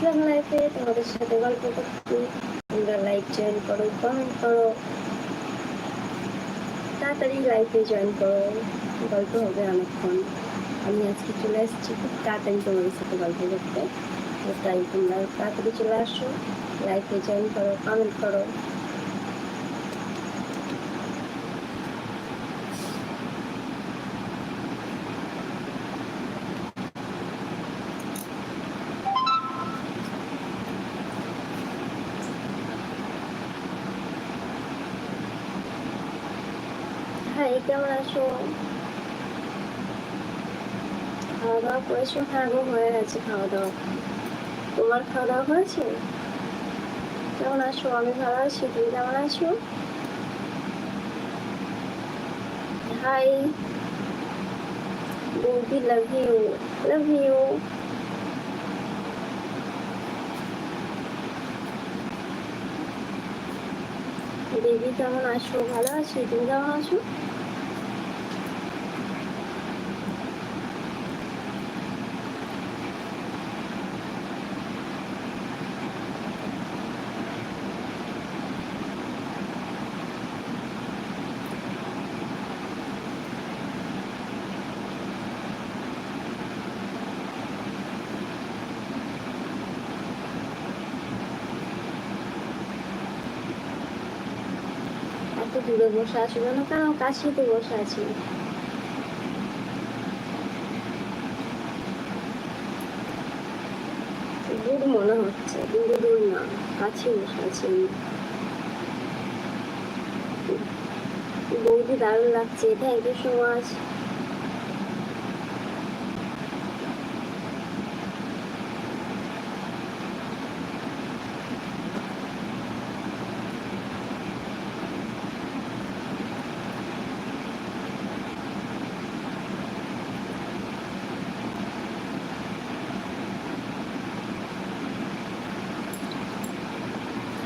আসলাম লাইফে তোমাদের সাথে গল্প করতে তোমরা লাইক জয়েন করো কমেন্ট করো। তাড়াতাড়ি লাইফে জয়েন করো। গল্প হবে অনেকক্ষণ। আমি আজকে চলে এসেছি খুব তাড়াতাড়ি তোমাদের সাথে গল্প করতে। তাই তোমরা তাড়াতাড়ি চলে আসো লাইফে জয়েন করো কমেন্ট করো। হ্যাঁ কেমন আছো? খাওয়া দাওয়া করেছ? হ্যাঁ গো, হয়ে গেছে খাওয়া দাওয়া তোমার খাওয়া দাওয়া হয়েছে? কেমন আছো? আমি ভালো আছি, তুমি কেমন আছো? হাই বৌদি love you love you baby কেমন আছো? ভালো আছি, তুমি কেমন আছো? দূরে বসে আছো কাছেতে বসে আছি? দূর মনে হচ্ছে, দূরে দূর না, কাছে বসে আছি বৌদি দারুণ লাগছে thank you so much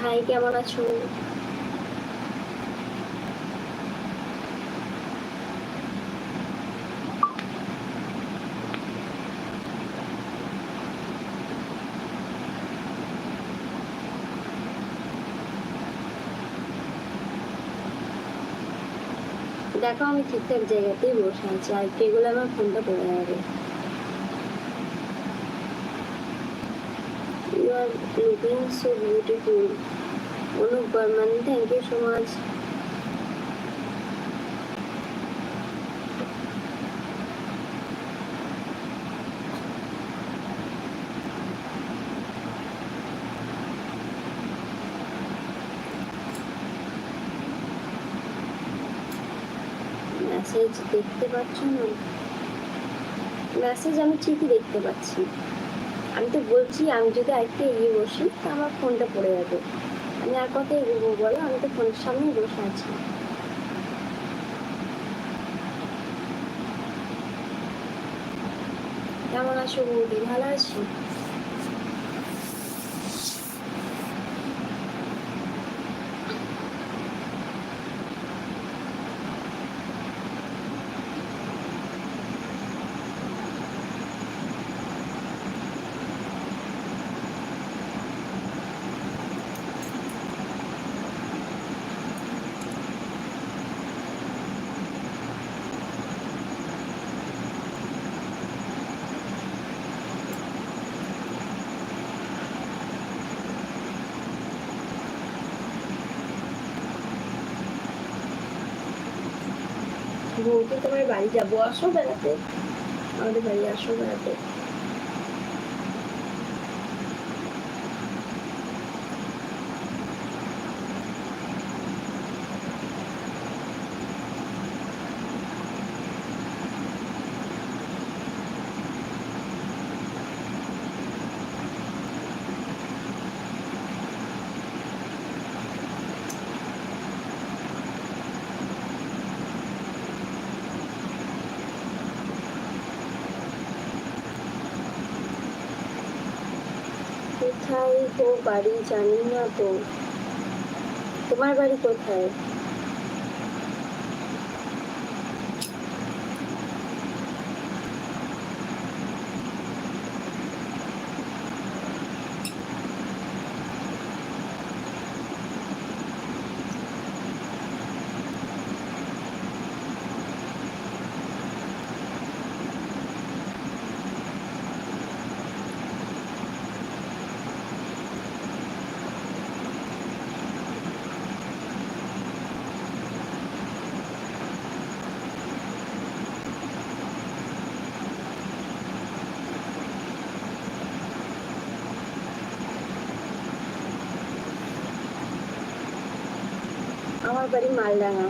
hi কেমন আছো? দেখো আমি ঠিকঠাক জায়গাতেই বসে আছি, আর কেগুলো আমার ফোনটা পড়ে যাবে? You are looking so beautiful. Anup Burman, thank you so much. Message দেখতে পাচ্ছ না মেসেজ আমি ঠিকই দেখতে পাচ্ছি আমি তো বলছি, আমি যদি আরেকটু এগিয়ে বসি, তো আমার ফোনটা পড়ে যাবে। আমি আর কত এগোবো বলো? আমি তো ফোনের সামনেই বসে আছি। কেমন আছো বৌদি? ভালো আছি? বৌদি তোমার বাড়ি যাব আসো বেড়াতে। আমাদের বাড়ি আসো বেড়াতে। কোথায়? তো বাড়ি জানি না তো। তোমার বাড়ি কোথায়? আমার বাড়ি মালডাঙ্গা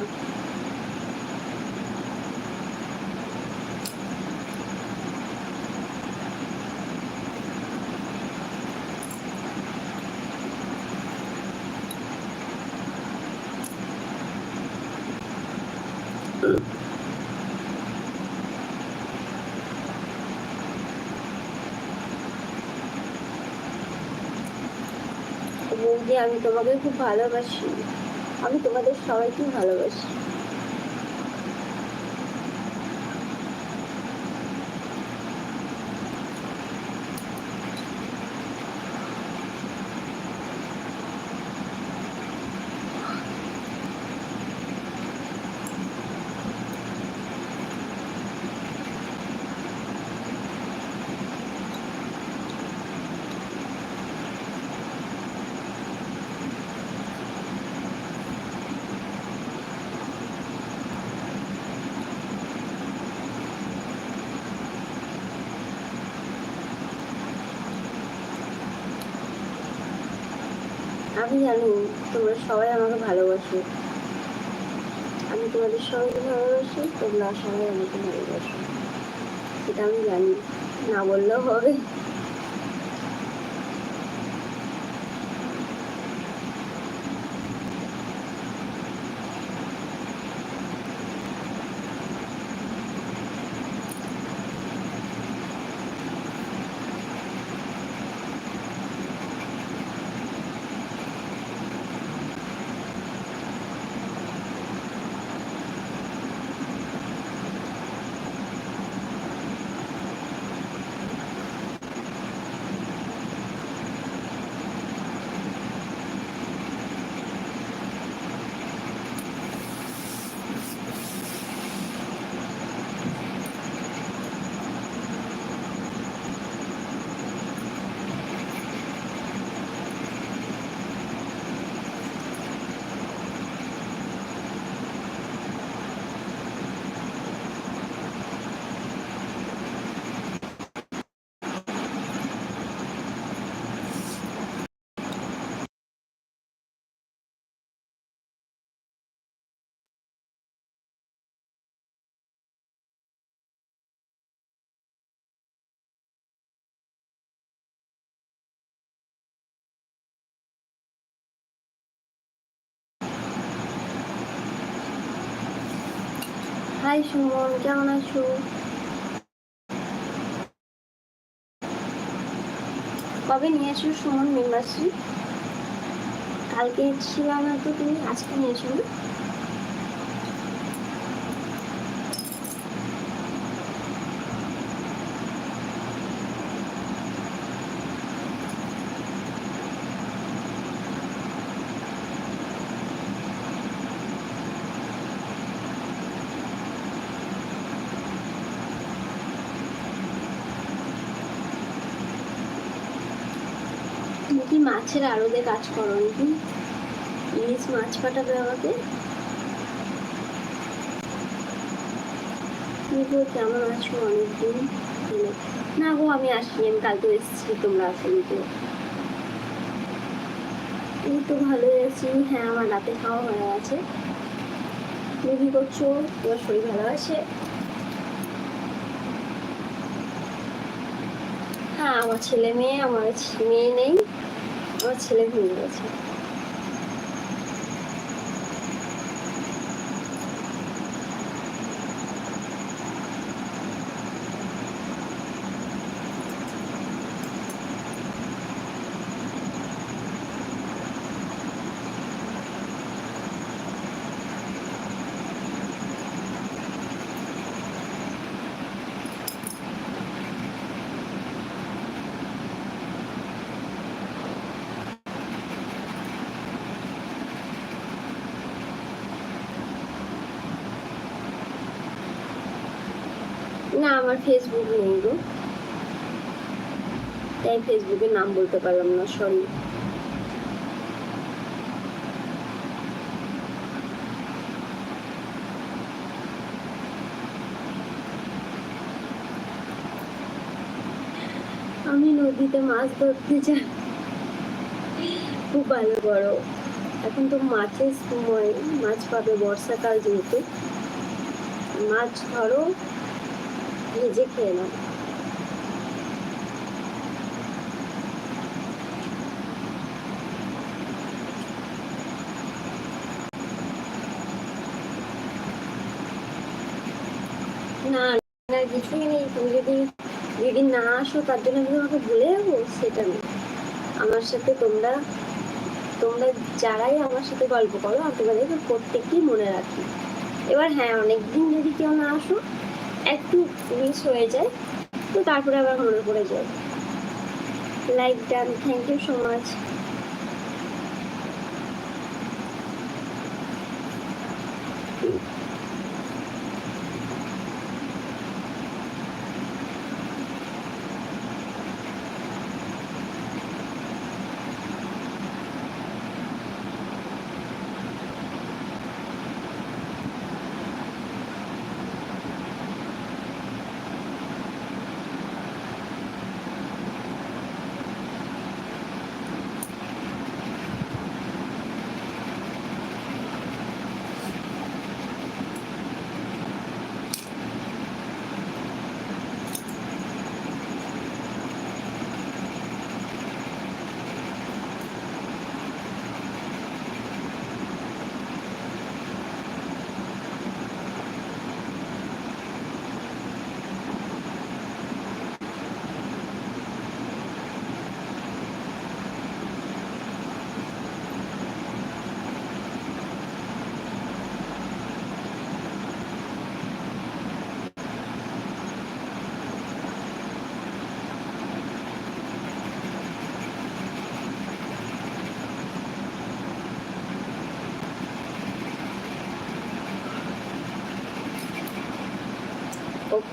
বৌদি আমি তোমাকে খুব ভালোবাসি আমি তোমাদের সবাইকে ভালোবাসি। আমি জানি তোমরা সবাই আমাকে ভালোবাসো। আমি তোমাদের সবাইকে ভালোবাসি, তোমরা সবাই আমাকে ভালোবাসো। সেটা আমি জানি, না বললেও হবে। হাই সুমন কেমন আছো? কবে নিয়ে এসো সুমন মেম্বারশিপ কালকে ছিল না তো তুমি, আজকে নিয়ে এসো না? তুমি কি মাছের আড়তে কাজ করো নাকি ইলিশ মাছ পাঠাবে আমাকে? কেমন আছো? অনেকদিন না গো, আমি আসিনি, আমি কালকে এসেছি, তোমরা আসনি তো। এই তো ভালোই আছি। হ্যাঁ আমার রাতে খাওয়া হয়ে আছে তুমি কি করছ? তোমার শরীর ভালো আছে? হ্যাঁ আমার ছেলে মেয়ে, আমার মেয়ে নেই। আমার ছেলে ঘুমিয়ে গেছে না, আমার ফেসবুক নেই গো। তাই ফেসবুকের নাম বলতে পারলাম না সরি আমি নদীতে মাছ ধরতে যাই। খুব ভালো বড় এখন তো মাছের সময়, মাছ পাবে বর্ষাকাল যেহেতু। মাছ ধরো। ভেজে খেয়ে নাও না না, কিছুই নেই। তুমি যদি যদি না আসো, তার জন্য আমি তোমাকে ভুলে যাব? সেটা নেই আমার সাথে তোমরা তোমরা যারাই আমার সাথে গল্প করো, আমি তোমাদেরকে প্রত্যেককেই মনে রাখি। এবার হ্যাঁ অনেকদিন যদি কেউ না আসো একটু মিস হয়ে যায়, তো তারপরে আবার মনে পড়ে যায়। Like done thank you so much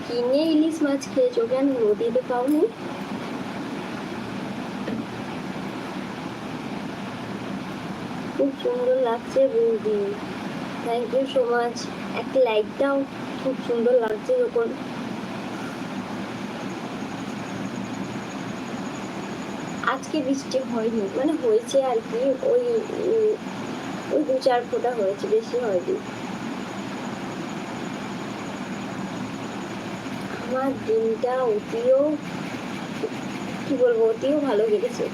কিনে ইলিশ মাছ খেয়েছো কেন নদীতে পাওনি খুব সুন্দর লাগছে বৌদি থ্যাংক ইউ সো মাচ একটা লাইক দাও, খুব সুন্দর লাগছে যখন। আজকে বৃষ্টি হয়নি মানে হয়েছে আর কি, ওই ওই দু চার ফোঁটা হয়েছে, বেশি হয়নি। আমার দিনটা অতিও, কি বলব, অতিও ভালো কেটেছে।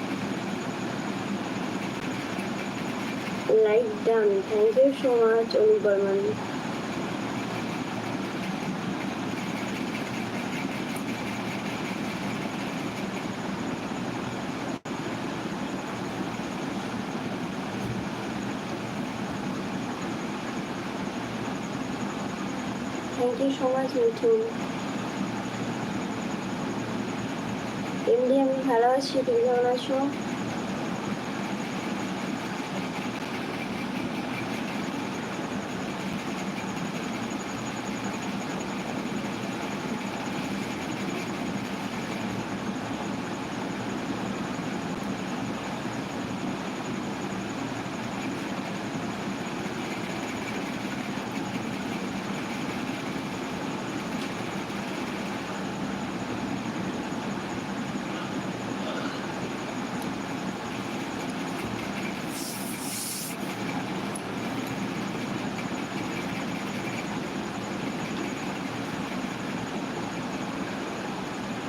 Like done thank you so much Anup Barman. Thank you so much Mithun. এমনি আমি ভালো আছি তুমি কেমন আছো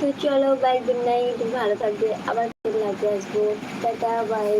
তো চলো বাই গুড নাইট ভালো থাকবে আবার লাগবে আসব টাটা বাই